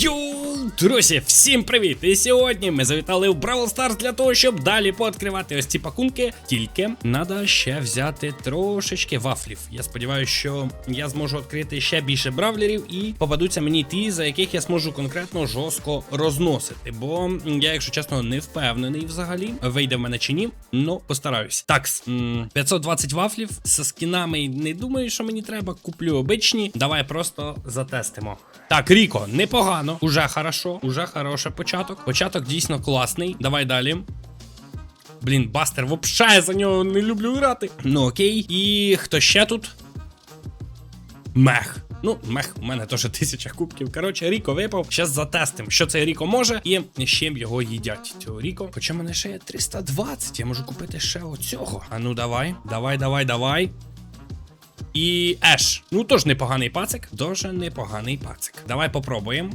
Yo! Друзі, всім привіт! І сьогодні ми завітали в Brawl Stars для того, щоб далі пооткривати ось ці пакунки. Тільки треба ще взяти трошечки вафлів. Я сподіваюся, що я зможу відкрити ще більше бравлерів і попадуться мені ті, за яких я зможу конкретно жорстко розносити. Бо я, якщо чесно, не впевнений взагалі, вийде в мене чи ні. Ну, постараюсь. Так, 520 вафлів з скінами не думаю, що мені треба. Куплю обичні. Давай просто затестимо. Так, Ріко, непогано. Уже хорошо, уже хороший початок. Початок дійсно класний. Давай далі. Блін, Бастер, вообще я за нього не люблю грати. Ну окей. І хто ще тут? Мех. Ну, мех, у мене теж тисяча кубків. Коротше, Ріко випав. Щас затестим, що цей Ріко може, і з чим його їдять. Цього Ріко. Хоча мене ще є 320, я можу купити ще оцього. А ну давай, давай, давай, давай. І Еш. Ну, теж непоганий пацик. Дуже непоганий пацик. Давай попробуємо.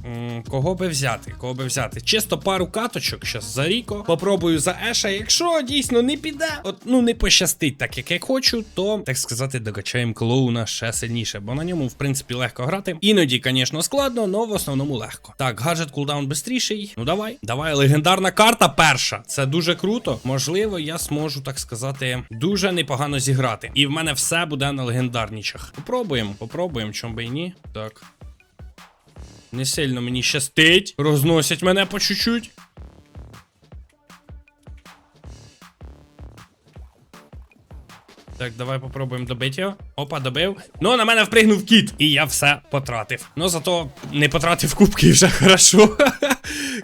Кого би взяти? Кого би взяти? Чисто пару каточок щас за Ріко. Попробую за Еша. Якщо дійсно не піде, от ну не пощастить так, як я хочу, то так сказати, докачаємо клоуна ще сильніше, бо на ньому, в принципі, легко грати. Іноді, звісно, складно, але в основному легко. Так, гаджет кулдаун бистріший. Ну давай, давай, легендарна карта перша. Це дуже круто. Можливо, я зможу, так сказати, дуже непогано зіграти. І в мене все буде на легендарнічах. Попробуємо, попробуємо, чом би і ні. Так. Не сильно мені щастить. Розносять мене по чуть-чуть. Так, давай попробуємо добити його. Опа, добив. Ну, на мене впригнув кіт, і я все потратив. Ну, зато не потратив кубки вже хорошо.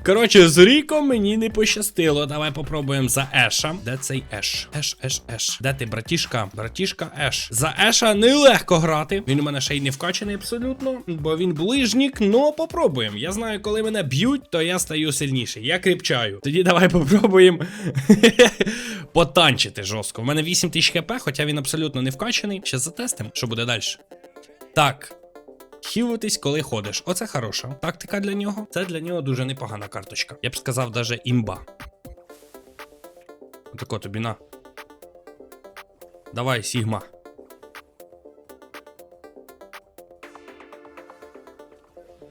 Коротше, з Ріком мені не пощастило. Давай попробуємо за Еша. Де цей Еш? Еш, Еш, Еш. Де ти, братішка? Братішка Еш. За Еша нелегко грати. Він у мене ще й не вкачаний абсолютно, бо він ближнік, но попробуємо. Я знаю, коли мене б'ють, то я стаю сильніший. Я кріпчаю. Тоді давай попробуємо потанчити жорстко. У мене 8 тисяч хп, хоча він абсолютно не вкачаний. Ще затестим, що буде далі. Так. Хілитись, коли ходиш. Оце хороша тактика для нього. Це для нього дуже непогана карточка. Я б сказав, даже імба. Отако тобі на. Давай, Сігма.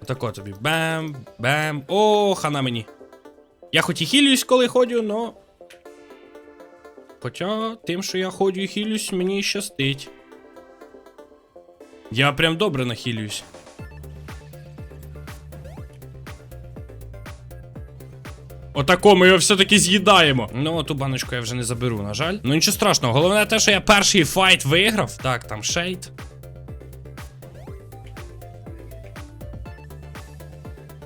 Отако тобі. Бем, бем. О, хана мені. Я хоч і хілюсь, коли ходю, но. Хоча тим, що я ходю і хілюсь, мені щастить. Я прям добре нахилююсь. Отако ми його все-таки з'їдаємо. Ну, ту баночку я вже не заберу, на жаль. Ну нічого страшного. Головне те, що я перший файт виграв. Так, там шейд.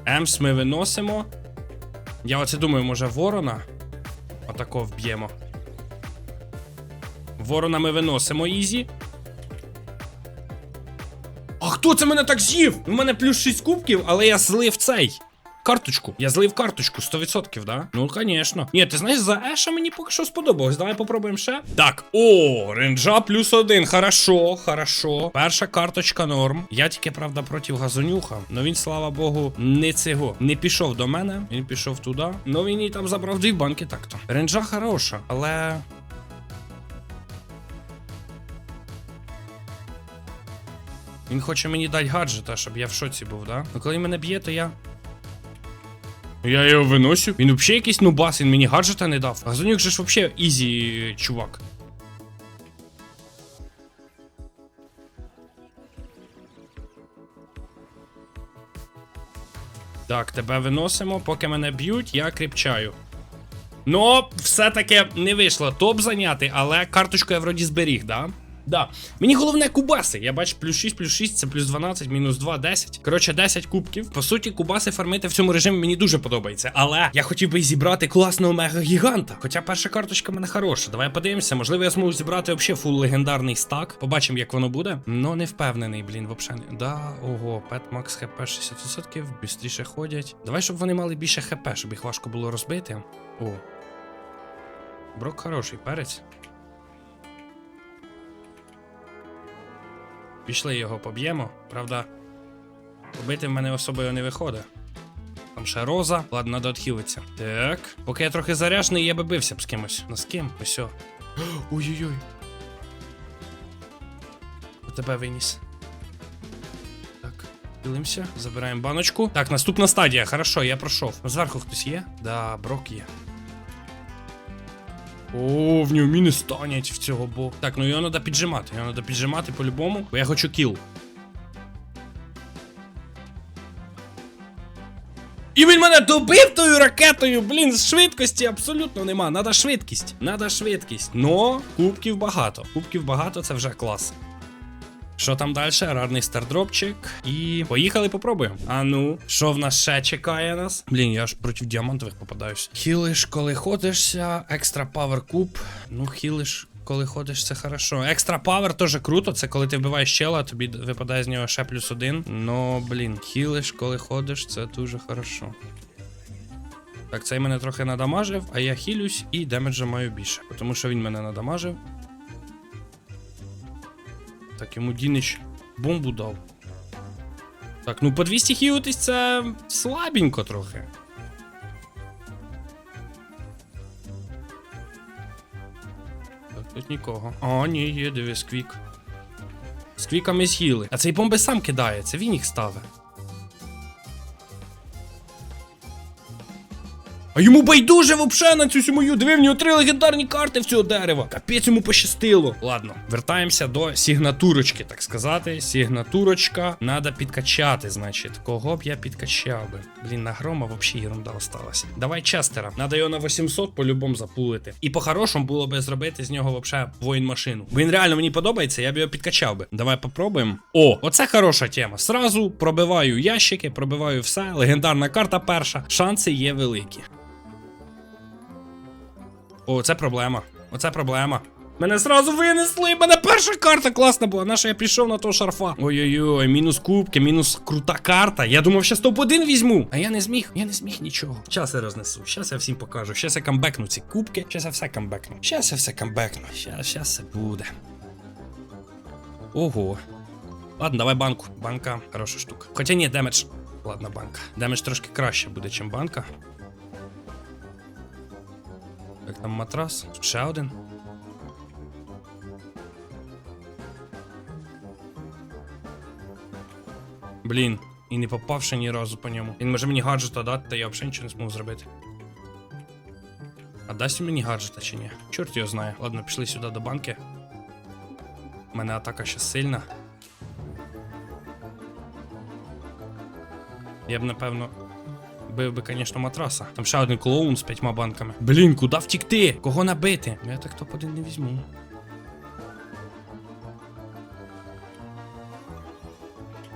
Емс ми виносимо. Я оце думаю, може ворона. Отако вб'ємо. Ворона ми виносимо ізі. Хто це мене так з'їв? У мене плюс 6 кубків, але я злив цей. Карточку. Я злив карточку 100%, да? Ну, звісно. Ні, ти знаєш, за Еша мені поки що сподобалось. Давай попробуємо ще. Так, о, ренджа плюс один. Хорошо, хорошо. Перша карточка норм. Я тільки, правда, проти газонюха. Ну він, слава Богу, не цього. Не пішов до мене. Він пішов туди. Ну він і там забрав дві банки так-то. Ренджа хороша, але. Він хоче мені дати гаджета, щоб я в шоці був, да? Ну коли мене б'є, то я. Я його виносю. Він взагалі якийсь нубас, він мені гаджета не дав. Газонюк же ж взагалі ізі чувак. Так, тебе виносимо, поки мене б'ють, я кріпчаю. Ну, все-таки не вийшло топ зайняти, але карточку я вроді зберіг, да? Да. Мені головне кубаси. Я бачу плюс 6, плюс 6, це плюс 12, мінус 2, 10. Коротше, 10 кубків. По суті, кубаси фармити в цьому режимі мені дуже подобається. Але я хотів би зібрати класного мега-гіганта. Хоча перша карточка мене хороша. Давай подивимося. Можливо, я зможу зібрати взагалі фул легендарний стак. Побачимо, як воно буде. Ну, не впевнений, блін, взагалі. Да, ого, Пет Макс ХП 60%, бістріше ходять. Давай, щоб вони мали більше ХП, щоб їх важко було розбити. О. Брок хороший, перець. Пішли його поб'ємо. Правда, побити в мене особою не виходить. Там ще роза. Ладно, надо відхилитися. Так. Поки я трохи заряжений, я би бився б з кимось. Ну з ким? Ось. Ой-ой-ой. У тебе виніс. Так. Хилимося, забираємо баночку. Так, наступна стадія. Хорошо, я пройшов. Зверху хтось є? Да, брок є. О, в нього міни станять в цього боку. Так, ну його треба піджимати. Його треба піджимати по-любому, бо я хочу кіл. І він мене добив тою ракетою, блін, швидкості абсолютно нема. Надо швидкість. Надо швидкість. Но кубків багато. Кубків багато, це вже клас. Що там далі? Рарний стардропчик. І поїхали, попробуємо. А ну, що в нас ще чекає нас? Блін, я ж проти діамантових попадаюсь. Хілиш, коли ходишся, екстра павер куб. Ну, хілиш. Коли ходиш, це хорошо. Екстра павер теж круто. Це коли ти вбиваєш чела, тобі випадає з нього ще плюс один. Но, блін, хілиш, коли ходиш, це дуже хорошо. Так, цей мене трохи надамажив, а я хілюсь і демеджа маю більше. Тому що він мене надамажив. Так, йому Дінич бомбу дав. Так, ну по 200 хілитись це слабенько трохи. Так, тут нікого. А, ні, є, диви, сквік. Сквіка ми з'їли. А цей бомби сам кидає, це він їх ставить. А йому байдуже вообще на цю всю мою. Диви, в нього три легендарні карти в цього дерева. Капець йому пощастило. Ладно, вертаємося до сігнатурочки, так сказати. Сігнатурочка надо підкачати, значить. Кого б я підкачав би? Блін, на грома вообще ерунда осталася. Давай Честера. Надо його на 800 по-любому запулити. І по-хорошому було би зробити з нього вообще воїн машину. Бо він реально мені подобається, я б його підкачав би. Давай попробуємо. О, оце хороша тема. Сразу пробиваю ящики, пробиваю все. Легендарна карта перша. Шанси є великі. О, це проблема. Оце проблема. Мене зразу винесли, мене перша карта класна була. Наша я пішов на того шарфа. Ой-ой-ой, мінус кубки, мінус крута карта. Я думав, що топ-1 візьму. А я не зміг, я не зміг нічого. Щас я рознесу, щас я всім покажу. Щас я камбекну ці кубки. Щас я все камбекну. Щас я все камбекну. Щас, щас все буде. Ого. Ладно, давай банку. Банка хороша штука. Хоча ні, демедж. Ладно, банка. Демедж трошки краще буде, ніж банка. Як там матрас? Тут ще один. Блін, і не попав ще ні разу по ньому. Він може мені гаджета дати, та я взагалі нічого не зможу зробити. А дасть мені гаджета чи ні? Чорт його знає. Ладно, пішли сюди до банки. У мене атака ще сильна. Я б напевно Бив би, звісно, матраса. Там ще один клоун з п'ятьма банками. Блін, куди втікти? Кого набити? Ну, Я так топ-1 не візьму.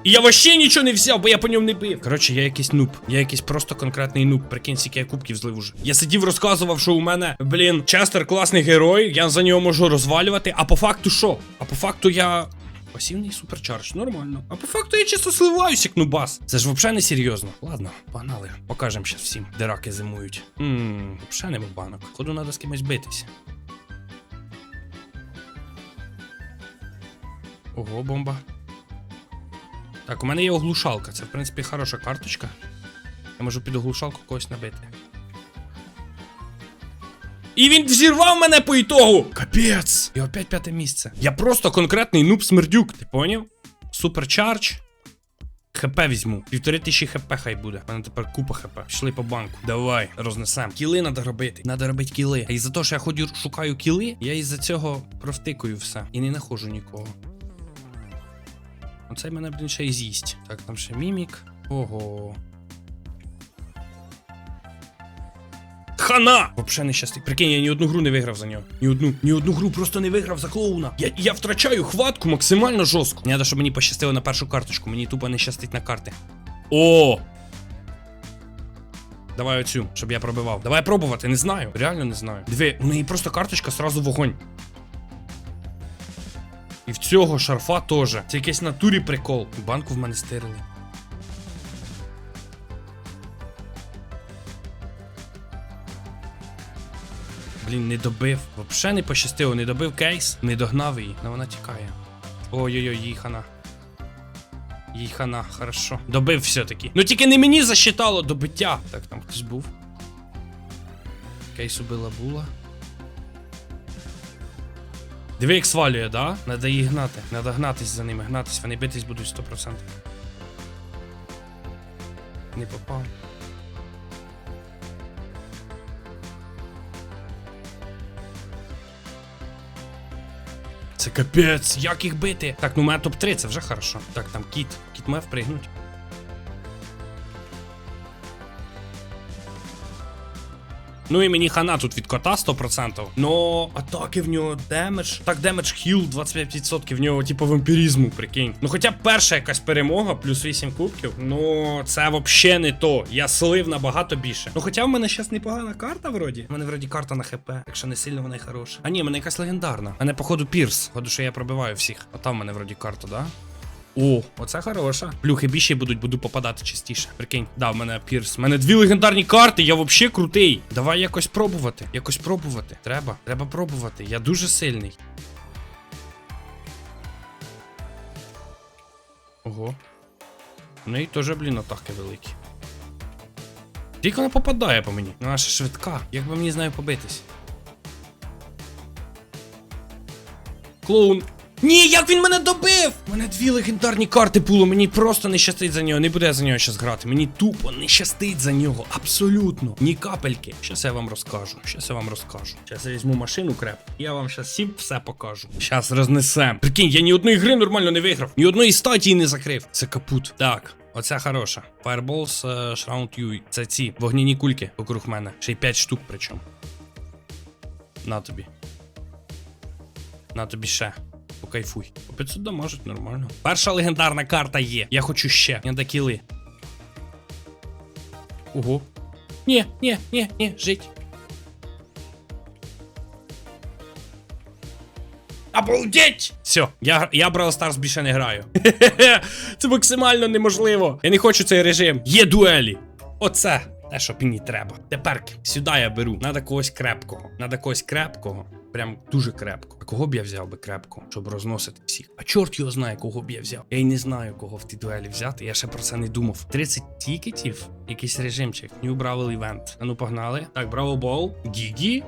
І я вообще нічого не взяв, бо я по ньому не бив. Коротше, я якийсь нуб. Я якийсь просто конкретний нуб. Прикинь, скільки я кубків злив уже. Я сидів, розказував, що у мене, блін, Честер класний герой, я за нього можу розвалювати. А по факту що? А по факту я. Пасивний суперчардж, нормально. А по факту я чисто сливаюсь, як нубас. Це ж взагалі не серйозно. Ладно, погнали. Покажемо щас всім, де раки зимують. Ммм, взагалі нема банок. Ходу треба з кимось битись. Ого, бомба. Так, у мене є оглушалка. Це, в принципі, хороша карточка. Я можу під оглушалку когось набити. І він взірвав мене по ітогу! Капець! І опять п'яте місце. Я просто конкретний нуб смердюк, ти поняв? Суперчардж. ХП візьму. Півтори тисячі хп хай буде. У мене тепер купа хп. Пішли по банку. Давай, рознесем. Кіли треба робити. Треба робити кіли. А із-за того, що я ходю шукаю кіли, я із-за цього провтикую все. І не знаходжу нікого. Оцей мене, блін, ще й з'їсть. Так, там ще мімік. Ого. Хана! Вообще не щастить. Прикинь, я ні одну гру не виграв за нього. Ні одну, ні одну гру просто не виграв за клоуна. Я, я втрачаю хватку максимально жорстко. Треба, щоб мені пощастило на першу карточку. Мені тупо не щастить на карти. О! Давай оцю, щоб я пробивав. Давай пробувати, не знаю. Реально не знаю. Диви, у неї просто карточка сразу вогонь. І в цього шарфа теж. Це якийсь натурі прикол. Банку в мене стирили. Блін, не добив. Вообще не пощастило, не добив кейс, не догнав її, але вона тікає. Ой-ой-ой, їй хана. Їй хана, хорошо. Добив все-таки. Ну тільки не мені засчитало добиття. Так, там хтось був. Кейс убила була. Диви, як свалює, да? Надо її гнати. Надо гнатись за ними, гнатись, вони битись будуть 100%. Не попав. Це капець, як їх бити? Так, ну у мене топ-3, це вже хорошо. Так, там кіт. Кіт має впригнуть. Ну і мені хана тут від кота 100%. Но атаки в нього демедж. Так, демедж хіл 25% в нього, типу, вампірізму, прикинь. Ну хоча б перша якась перемога, плюс 8 кубків. Ну, це взагалі не то. Я слив набагато більше. Ну хоча в мене зараз непогана карта, вроді. У мене вроді карта на ХП, якщо не сильно вона й хороша. А ні, в мене якась легендарна. У мене, походу, пірс. Походу, що я пробиваю всіх. А там в мене вроді карта, да? О, оце хороша. Плюхи більше будуть, буду попадати частіше. Прикинь, да, в мене пірс. У мене дві легендарні карти, я взагалі крутий. Давай якось пробувати. Якось пробувати. Треба. Треба пробувати. Я дуже сильний. Ого. У неї теж, блін, атаки великі. Тільки вона попадає по мені. Вона ще швидка. Як би мені з нею побитись? Клоун. Ні, як він мене добив! У мене дві легендарні карти було, мені просто не щастить за нього. Не буде за нього щас грати. Мені тупо не щастить за нього. Абсолютно. Ні капельки. Щас я вам розкажу. Щас я вам розкажу. Щас я візьму машину креп. Я вам щас всім все покажу. Щас рознесем. Прикинь, я ні одної гри нормально не виграв. Ні одної статії не закрив. Це капут. Так. Оця хороша. Fireballs uh, Shroud UI. Це ці вогняні кульки вокруг мене. Ще й 5 штук причому. На тобі. На тобі ще. Покайфуй. По 500 дамажить нормально. Перша легендарна карта є. Я хочу ще. Не кіли. Ого. Ні, ні, ні, ні, жить. Обалдеть! Все, я, я Brawl Stars більше не граю. Це максимально неможливо. Я не хочу цей режим. Є дуелі. Оце. Те, що мені треба. Тепер сюди я беру. Надо когось крепкого. Надо когось крепкого. Прям дуже крепко. А кого б я взяв би крепко, щоб розносити всіх? А чорт його знає, кого б я взяв. Я й не знаю, кого в тій дуелі взяти. Я ще про це не думав. 30 тікетів, якийсь режимчик. New Brawl Event. А ну погнали. Так, Браво Бол. Гігі?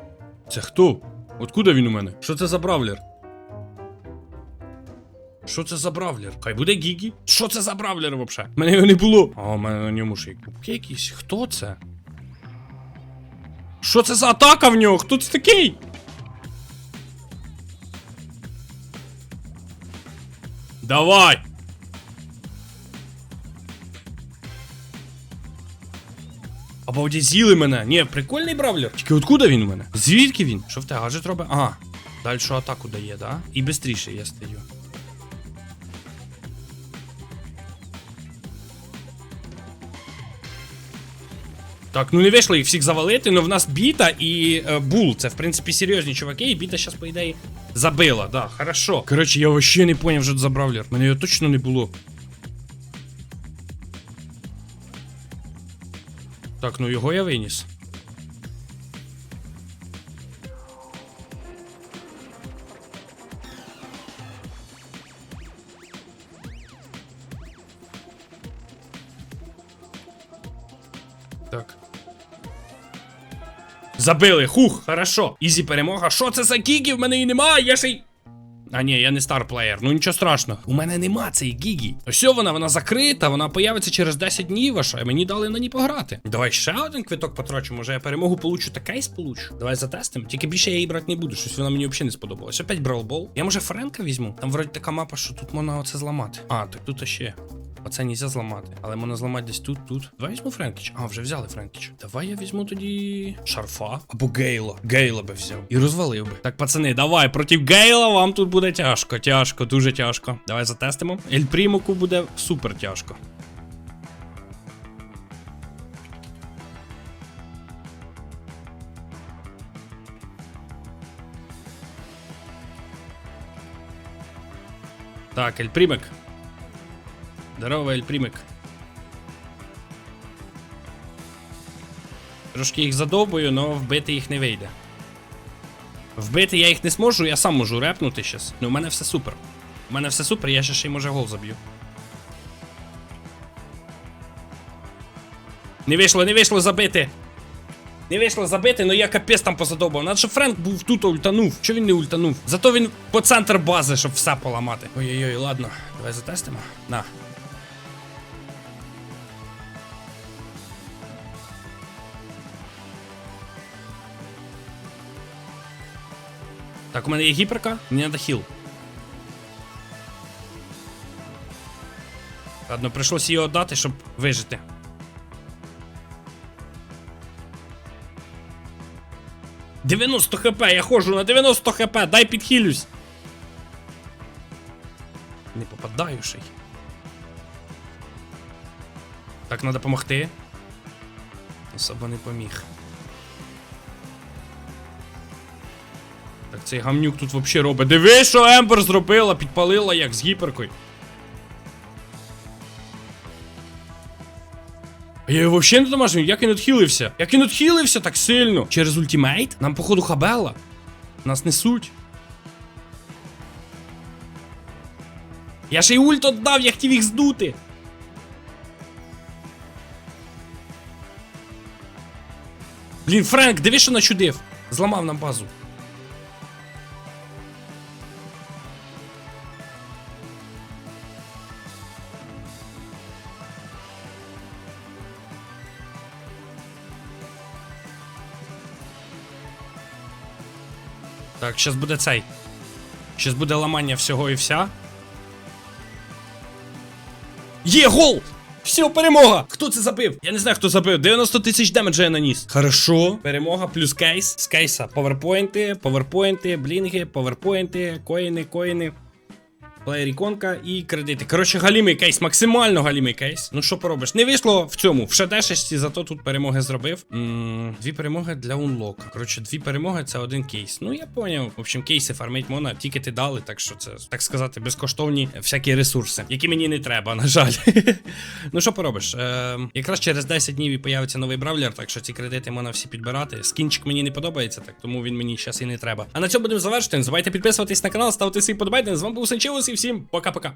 Це хто? Откуда він у мене? Що це за бравлер? Що це за бравлер? Хай буде Гігі. Що це за бравлер взагалі? Мене його не було. А у мене на ньому ще кубки якісь. Хто це? Що це за атака в нього? Хто це такий? Давай! Обалдізіли мене. Ні, прикольний бравлер. Тільки откуда він у мене? Звідки він? Що в те гаджет робить? Ага. Дальшу атаку дає, да? І швидше я стаю. Так, ну не вийшло їх всіх завалити, але в нас біта і е, бул. Це в принципі серйозні чуваки, і біта зараз, по ідеї, забила. Да, хорошо. Коротше, я вообще не поняв, що це за бравлер. Мене його точно не було. Так, ну його я виніс. Так. Забили, хух, хорошо. Ізі перемога. Що це за гігі? В мене її немає, я ще й. А ні, я не старплеєр, ну нічого страшного. У мене нема цієї гігі. Ось вона, вона закрита, вона появиться через 10 днів, а що, і мені дали на ній пограти. Давай ще один квиток потрачу, може я перемогу получу та кейс получу. Давай затестим. Тільки більше я її брати не буду, щось вона мені взагалі не сподобалась. Опять Бравлбол. Я може Френка візьму. Там вроді така мапа, що тут можна оце зламати. А, так тут ще. Оце нельзя зламати. Але можна зламати десь тут, тут. Давай візьму Френкіч. А, вже взяли Френкіч. Давай я візьму тоді шарфа або Гейла. Гейла би взяв. І розвалив би. Так, пацани, давай, проти Гейла вам тут буде тяжко, тяжко, дуже тяжко. Давай затестимо. Ель Примуку буде супер тяжко. Так, Ель Примик. Здорово, Ель Примик. Трошки їх задовбую, але вбити їх не вийде. Вбити я їх не зможу, я сам можу репнути щас. Ну, у мене все супер. У мене все супер, я ще ще й може гол заб'ю. Не вийшло, не вийшло забити. Не вийшло забити, але я капець там позадовбав. Надо, щоб Френк був тут ультанув. Чого він не ультанув? Зато він по центр бази, щоб все поламати. Ой-ой-ой, ладно. Давай затестимо. На. Так, у мене є гіперка, мені треба хіл. Ладно, прийшлося її віддати, щоб вижити. «90 хп, я ходжу на 90 хп, дай підхилюсь. Не попадаю ще. Так, треба допомогти. Особо не поміг. Так цей гамнюк тут взагалі робить. Диви, що Ембер зробила, підпалила як з гіперкою. Я його взагалі не домашню, як він відхилився? Як він відхилився так сильно? Через ультимейт? Нам, походу, хабела. Нас несуть. Я ще й ульт отдав, я хотів їх здути. Блін, Френк, диви, що начудив. Зламав нам базу. Так, зараз буде цей. Зараз буде ламання всього і вся. Є гол! Все, перемога! Хто це забив? Я не знаю, хто забив. 90 тисяч демеджа я наніс. Хорошо. Перемога плюс кейс. З кейса поверпойнти, поверпойнти, блінги, поверпойнти, коїни, коїни. Плеєр-іконка і кредити. Коротше, галімий кейс, максимально галімий кейс. Ну що поробиш? Не вийшло в цьому, в шедешечці, зато тут перемоги зробив. м дві перемоги для унлока. Коротше, дві перемоги це один кейс. Ну я поняв. В общем, кейси фармить можна, тільки ти дали, так що це, так сказати, безкоштовні всякі ресурси, які мені не треба, на жаль. ну що поробиш? Е, якраз через 10 днів і появиться новий бравлер, так що ці кредити можна всі підбирати. Скінчик мені не подобається, так тому він мені зараз і не треба. А на цьому будемо завершити. Забувайте підписуватись на канал, ставити свій подобайки. З вами був Сенчевус і всім пока-пока.